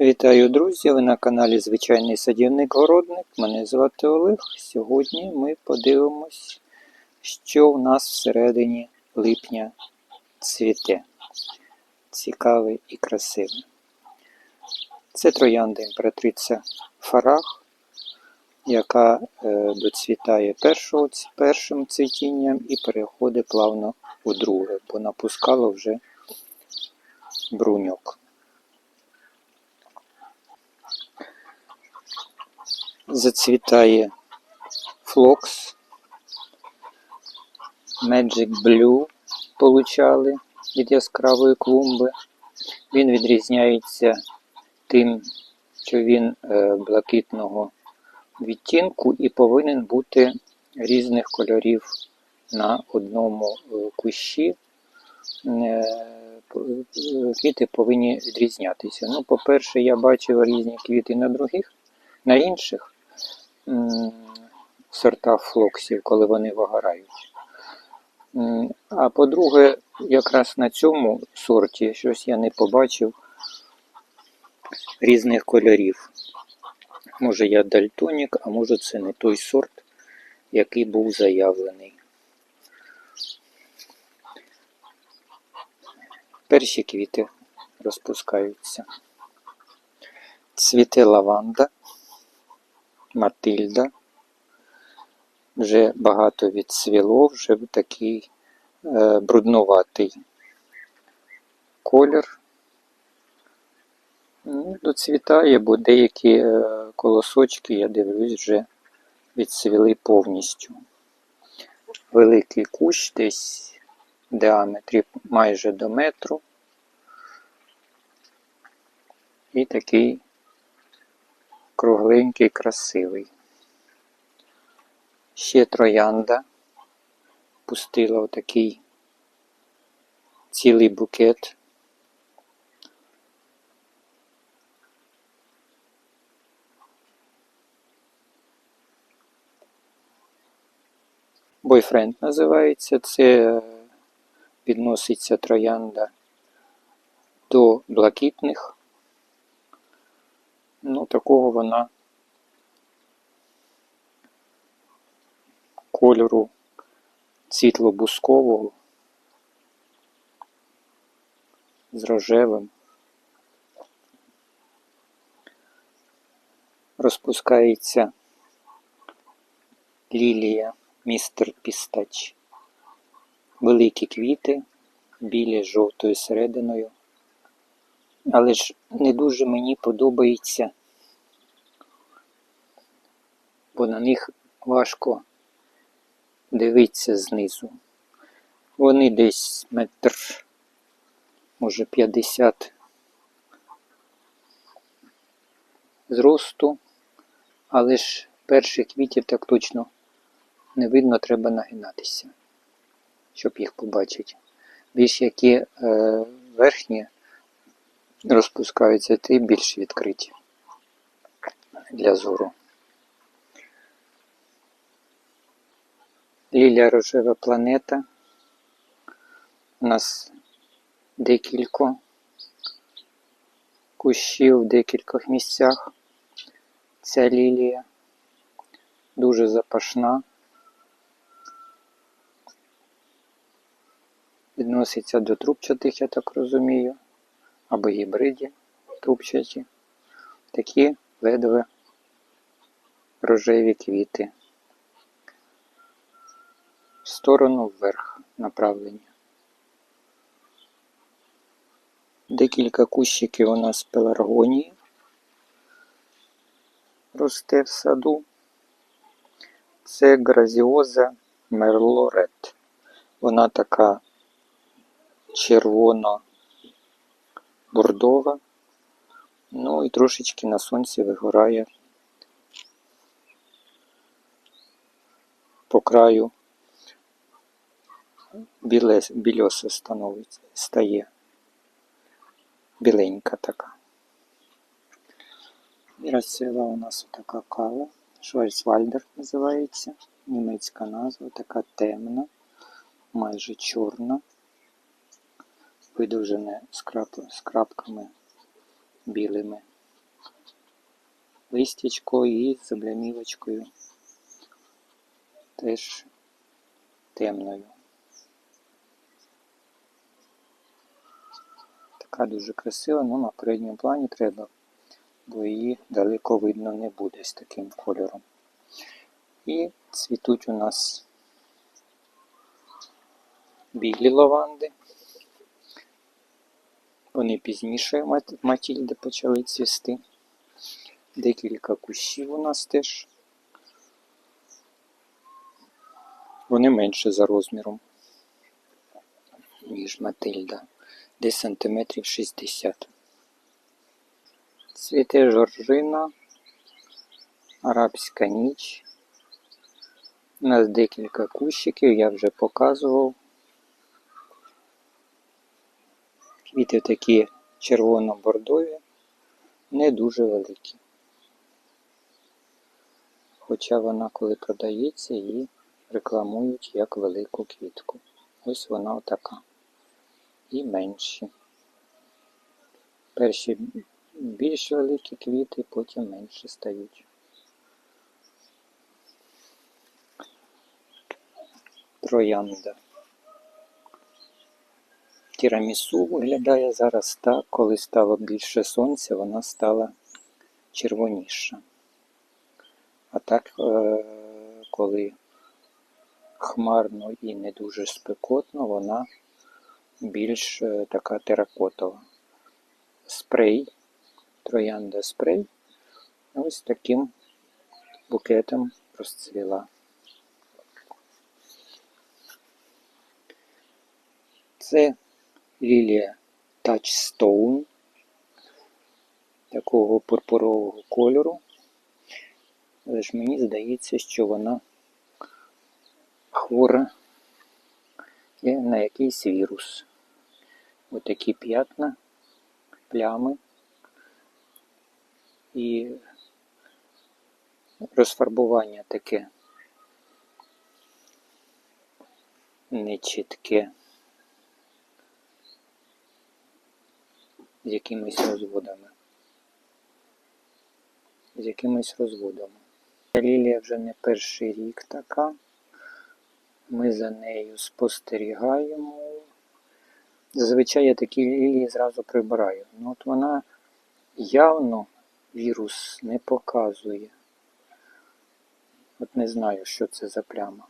Вітаю, друзі! Ви на каналі Звичайний садівник-городник. Мене звати Олег. Сьогодні ми подивимось, що у нас всередині липня цвіте. Цікаве і красиве. Це троянда імператриця Фарах, яка е, доцвітає першого, першим цвітінням і переходить плавно у друге, бо напускало вже бруньок. Зацвітає флокс, Magic Blue получали від яскравої клумби. Він відрізняється тим, що він е, блакитного відтінку і повинен бути різних кольорів на одному е, кущі. Е, Квіти повинні відрізнятися. Ну, по-перше, я бачив різні квіти на других, на інших м, сортах флоксів, коли вони вигорають. А по-друге, якраз на цьому сорті щось я не побачив різних кольорів. Може я дальтонік, а може це не той сорт, який був заявлений. Перші квіти розпускаються. Цвіте лаванда, Матильда. Вже багато відцвіло, вже такий е, бруднуватий колір. Ну, доцвітає, бо деякі е, колосочки, я дивлюсь, вже відцвіли повністю. Великий кущ десь в діаметрі майже до метру. І такий кругленький, красивий. Ще троянда пустила отакий цілий букет. Бойфренд називається. Це е, відноситься троянда до блакитних. Ну, такого вона кольору світло-бускового з рожевим. Розпускається лілія містер Пістач. Великі квіти, білі з жовтою серединою. Але ж не дуже мені подобається, бо на них важко дивитися знизу. Вони десь метр, може 50 зросту, але ж перших квітів так точно не видно, треба нагинатися, щоб їх побачити. Більш які е, верхні розпускаються, ті більш відкриті для зору. Лілія рожева планета. У нас декілька кущів в декількох місцях. Ця лілія дуже запашна. Відноситься до трубчатих, я так розумію, або гібриді трубчаті. Такі ледве рожеві квіти в сторону вверх направлення. Декілька кущиків у нас пеларгонії росте в саду. Це гразіоза мерлорет. Вона така червоно-бордова. Ну і трошечки на сонці вигорає по краю біле, більоса становиться, стає. Біленька така. І розцвіла у нас така кава. Шварцвальдер називається. Німецька назва, така темна, майже чорна. Видовжене з, крапками білими. листячко і з теж темною. Така дуже красива, але на передньому плані треба, бо її далеко видно не буде з таким кольором. І цвітуть у нас білі лаванди. Вони пізніше Матільди почали цвісти. Декілька кущів у нас теж. Вони менше за розміром, ніж Матильда. Десь сантиметрів 60. Цвіте жоржина, арабська ніч. У нас декілька кущиків, я вже показував. Квіти такі червоно-бордові, не дуже великі. Хоча вона, коли продається, її рекламують як велику квітку. Ось вона отака. І менші. Перші більш великі квіти, потім менші стають. Троянда. Тірамісу виглядає зараз так, коли стало більше сонця, вона стала червоніша. А так, е, коли хмарно і не дуже спекотно, вона більш е, така теракотова. Спрей, троянда спрей, ось таким букетом розцвіла. Це лілія Touchstone такого пурпурового кольору. Але ж мені здається, що вона хвора на якийсь вірус. Отакі п'ятна, плями і розфарбування таке нечітке. З якимись розводами. З якимись розводами. Лілія вже не перший рік така. Ми за нею спостерігаємо. Зазвичай я такі лілії зразу прибираю. Ну от вона явно вірус не показує. От не знаю, що це за пляма.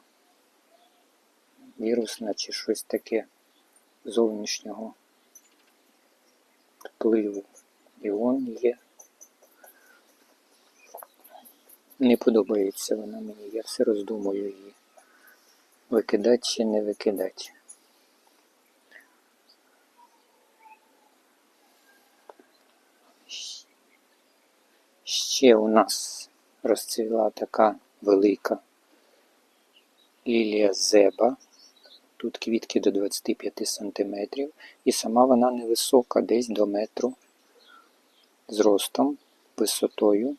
Вірусна чи щось таке зовнішнього впливу. І он є. Не подобається вона мені, я все роздумую її. Викидати чи не викидати. Ще у нас розцвіла така велика лілія зеба. Тут квітки до 25 см, і сама вона невисока, десь до метру зростом, висотою.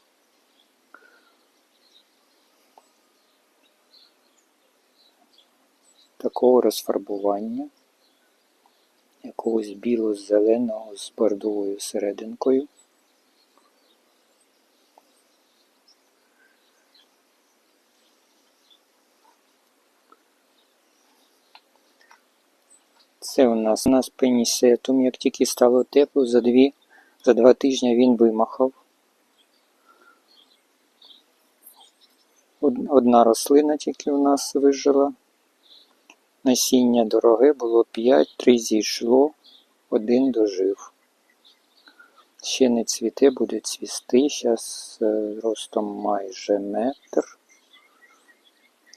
Такого розфарбування, якогось біло-зеленого з бордовою серединкою. Це у нас у нас пенісетум, як тільки стало тепло, за дві, за два тижні він вимахав. Одна рослина тільки у нас вижила. Насіння дороге було 5, 3 зійшло, один дожив. Ще не цвіте, буде цвісти. Зараз ростом майже метр.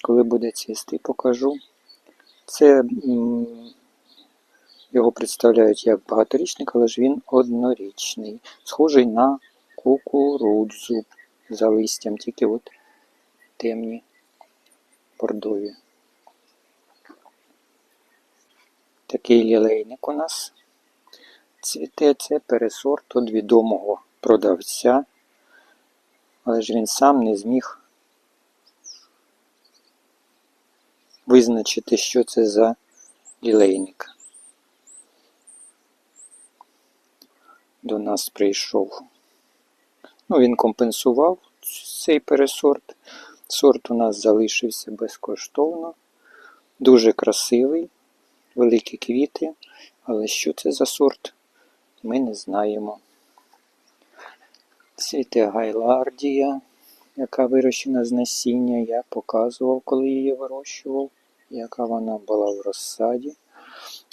Коли буде цвісти, покажу. Це його представляють як багаторічник, але ж він однорічний. Схожий на кукурудзу за листям, тільки от темні бордові. Такий лілейник у нас цвіте. Це пересорт від відомого продавця, але ж він сам не зміг визначити, що це за лілейник. До нас прийшов Ну, він компенсував цей пересорт. Сорт у нас залишився безкоштовно. Дуже красивий, великі квіти. Але що це за сорт, ми не знаємо. Цвіте гайлардія, яка вирощена з насіння. Я показував, коли її вирощував, яка вона була в розсаді.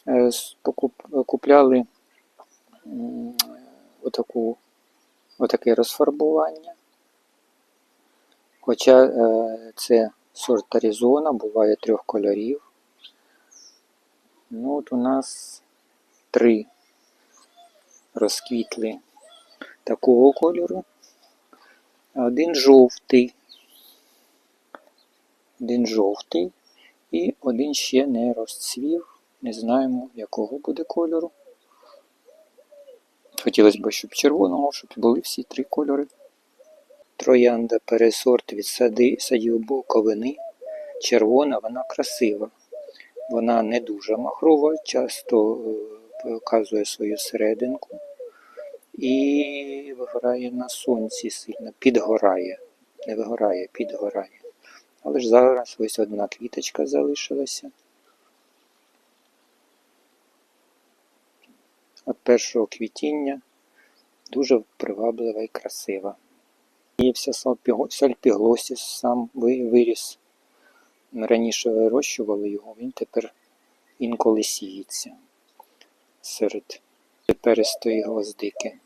Е, Купляли отаку, отаке розфарбування. Хоча е, це сорт Аризона, буває трьох кольорів. Ну, от у нас три розквітли такого кольору, один жовтий. Один жовтий і один ще не розцвів. Не знаємо, якого буде кольору. Хотілося б, щоб червоного, щоб були всі три кольори. Троянда пересорт від сади, садів Буковини. Червона, вона красива. Вона не дуже махрова, часто е, показує свою серединку і вигорає на сонці сильно, підгорає. Не вигорає, підгорає. Але ж зараз ось одна квіточка залишилася. От першого квітіння дуже приваблива і красива. І вся сальпіглосіс сам виріс. Ми раніше вирощували його, він тепер інколи сіється серед перистої гвоздики.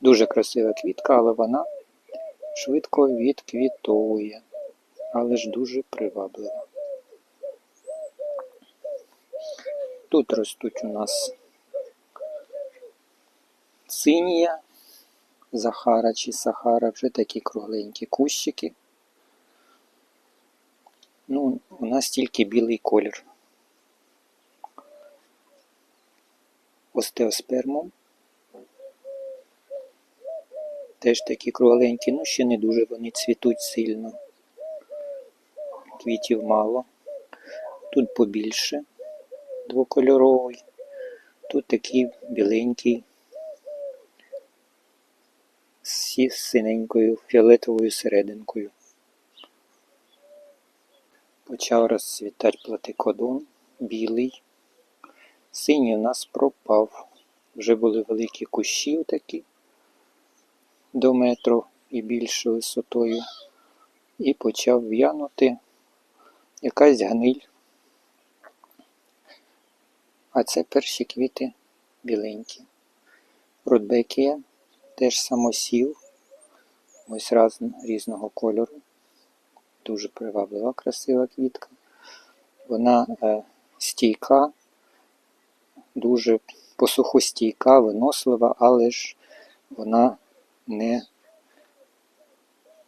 Дуже красива квітка, але вона швидко відквітовує, але ж дуже приваблива. Тут ростуть у нас синія, Захара чи Сахара, вже такі кругленькі кущики. Ну, у нас тільки білий колір. Остеоспермом. Теж такі кругленькі, ну ще не дуже вони цвітуть сильно. Квітів мало. Тут побільше двокольоровий. Тут такий біленький з синенькою фіолетовою серединкою. Почав розцвітати платикодон, білий. Синій у нас пропав. Вже були великі кущі такі до метру і більше висотою. І почав в'янути якась гниль. А це перші квіти біленькі. Рудбекія теж самосів. Ось раз, різного кольору. Дуже приваблива, красива квітка. Вона е, стійка, дуже посухостійка, винослива, але ж вона не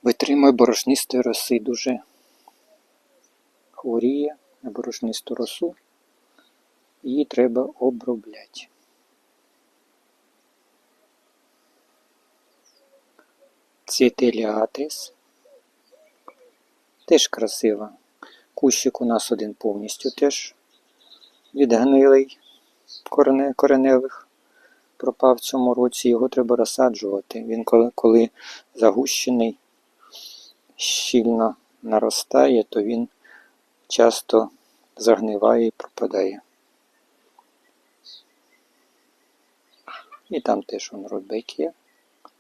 витримує борошнистої роси, дуже хворіє на борошнисту росу. Її треба обробляти. Цвітеліатис. Теж красива. Кущик у нас один повністю теж відгнилий корене, кореневих. Пропав в цьому році, його треба розсаджувати. Він коли, коли загущений, щільно наростає, то він часто загниває і пропадає. І там теж он рудбек є,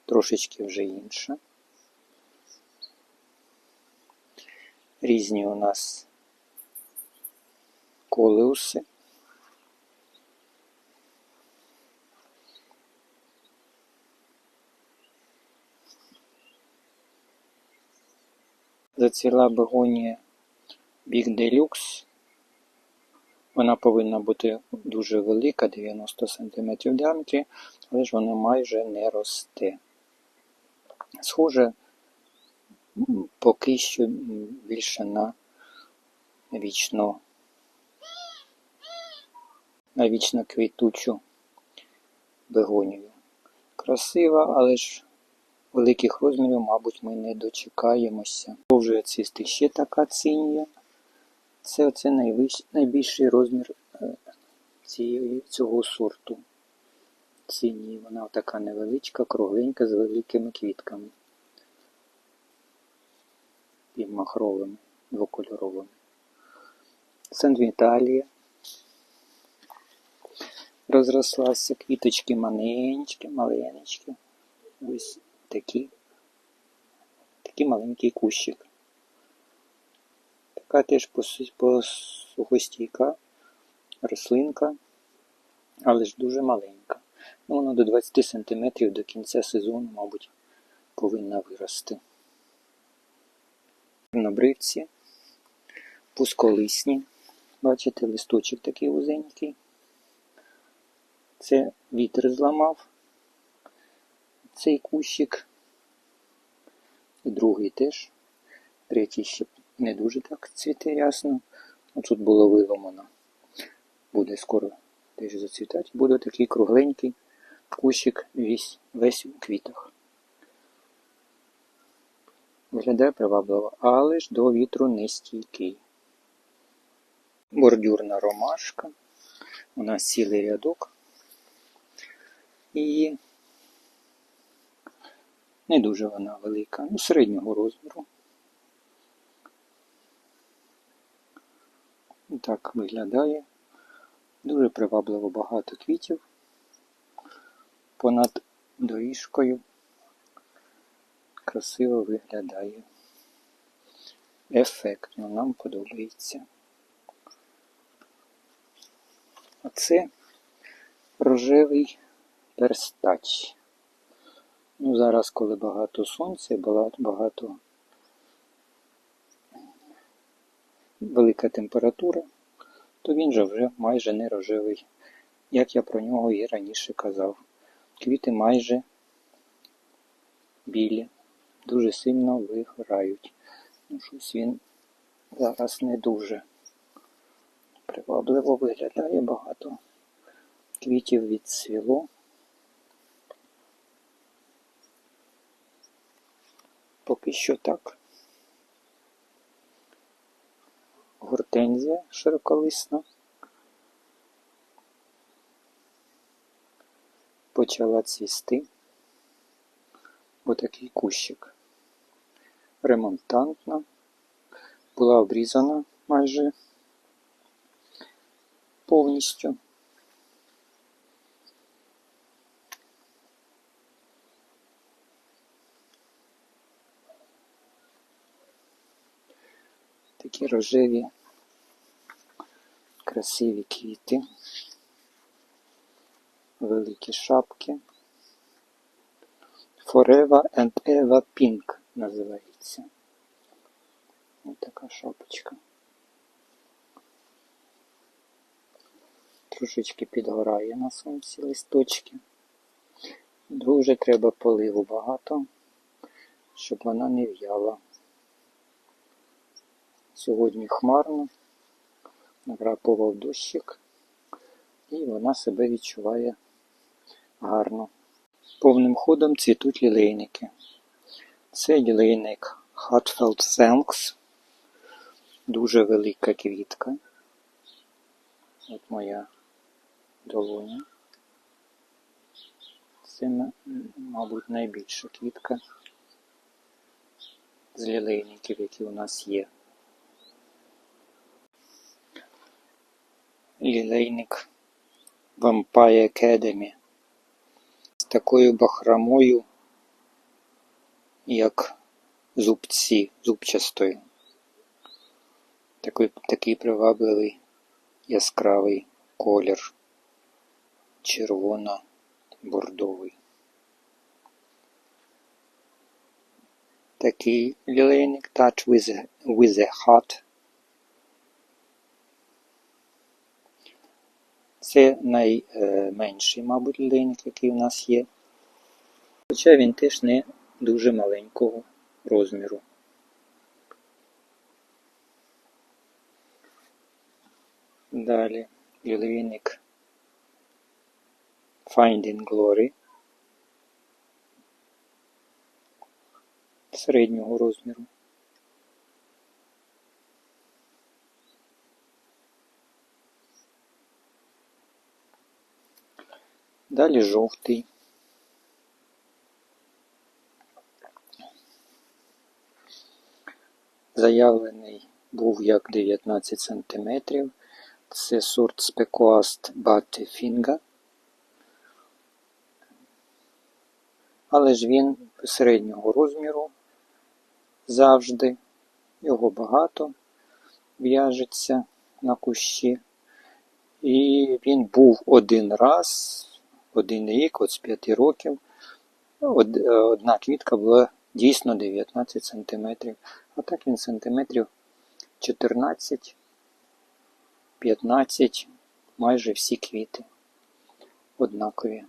трошечки вже інша. Різні у нас колеуси. Зацвіла бегонія Big Deluxe. Вона повинна бути дуже велика, 90 см в діаметрі, але ж вона майже не росте. Схоже, поки що більше на вічно, на вічно квітучу бегонію. Красива, але ж великих розмірів, мабуть, ми не дочекаємося. Продовжує цвісти ще така цинія. Це оце найвищ, найбільший розмір е, цієї, цього сорту. Ціні. Вона така невеличка, кругленька, з великими квітками. І махровими, двокольоровими. Сент-Віталія. Розрослася, квіточки маленькі, маленечкі. Ось такі. Такий маленький кущик. Така теж посухостійка рослинка, але ж дуже маленька. Ну, вона до 20 см до кінця сезону, мабуть, повинна вирости. Набривці, пусколисні. Бачите, листочок такий вузенький. Це вітер зламав цей кущик. І другий теж. Третій ще не дуже так цвіте ясно. Ну, Тут було виломано. Буде скоро теж зацвітати. Буде такий кругленький кущик весь, весь у квітах. Виглядає привабливо, але ж до вітру не стійкий. Бордюрна ромашка. У нас цілий рядок. І не дуже вона велика, ну середнього розміру. Так виглядає. Дуже привабливо багато квітів. Понад доріжкою красиво виглядає. Ефектно, нам подобається. А це рожевий перстач. Ну, зараз, коли багато сонця, багато, багато велика температура, то він же вже майже не рожевий, як я про нього і раніше казав. Квіти майже білі, дуже сильно вигорають. Ну, щось він зараз не дуже привабливо виглядає багато. Квітів відцвіло. Поки що так. Гортензія широколисна. Почала цвісти. Отакий кущик. Ремонтантна. Була обрізана майже повністю. Такі рожеві, красиві квіти, великі шапки. Forever and Eva Pink називається. Ось така шапочка. Трошечки підгорає на сонці листочки. Дуже треба поливу багато, щоб вона не в'яла. Сьогодні хмарно, накрапував дощик, і вона себе відчуває гарно. Повним ходом цвітуть лілейники. Це лілейник Heartfelt Thanks. Дуже велика квітка. От моя долоня. Це, мабуть, найбільша квітка з лілейників, які у нас є. Лілейник Vampire Academy такою бахромою, як зубці, зубчастою. Такий, такий привабливий яскравий колір, червоно-бордовий. Такий лілейник Touch with, with a Heart. Це найменший, мабуть, лілейник, який у нас є. Хоча він теж не дуже маленького розміру. Далі лілейник Finding Glory середнього розміру. Далі жовтий. Заявлений був як 19 см. Це сорт спекуаст Butterfinger. Але ж він середнього розміру завжди. Його багато в'яжеться на кущі. І він був один раз, один рік, от з 5 років. Е, Одна квітка була дійсно 19 сантиметрів. А так він сантиметрів 14, 15, майже всі квіти однакові.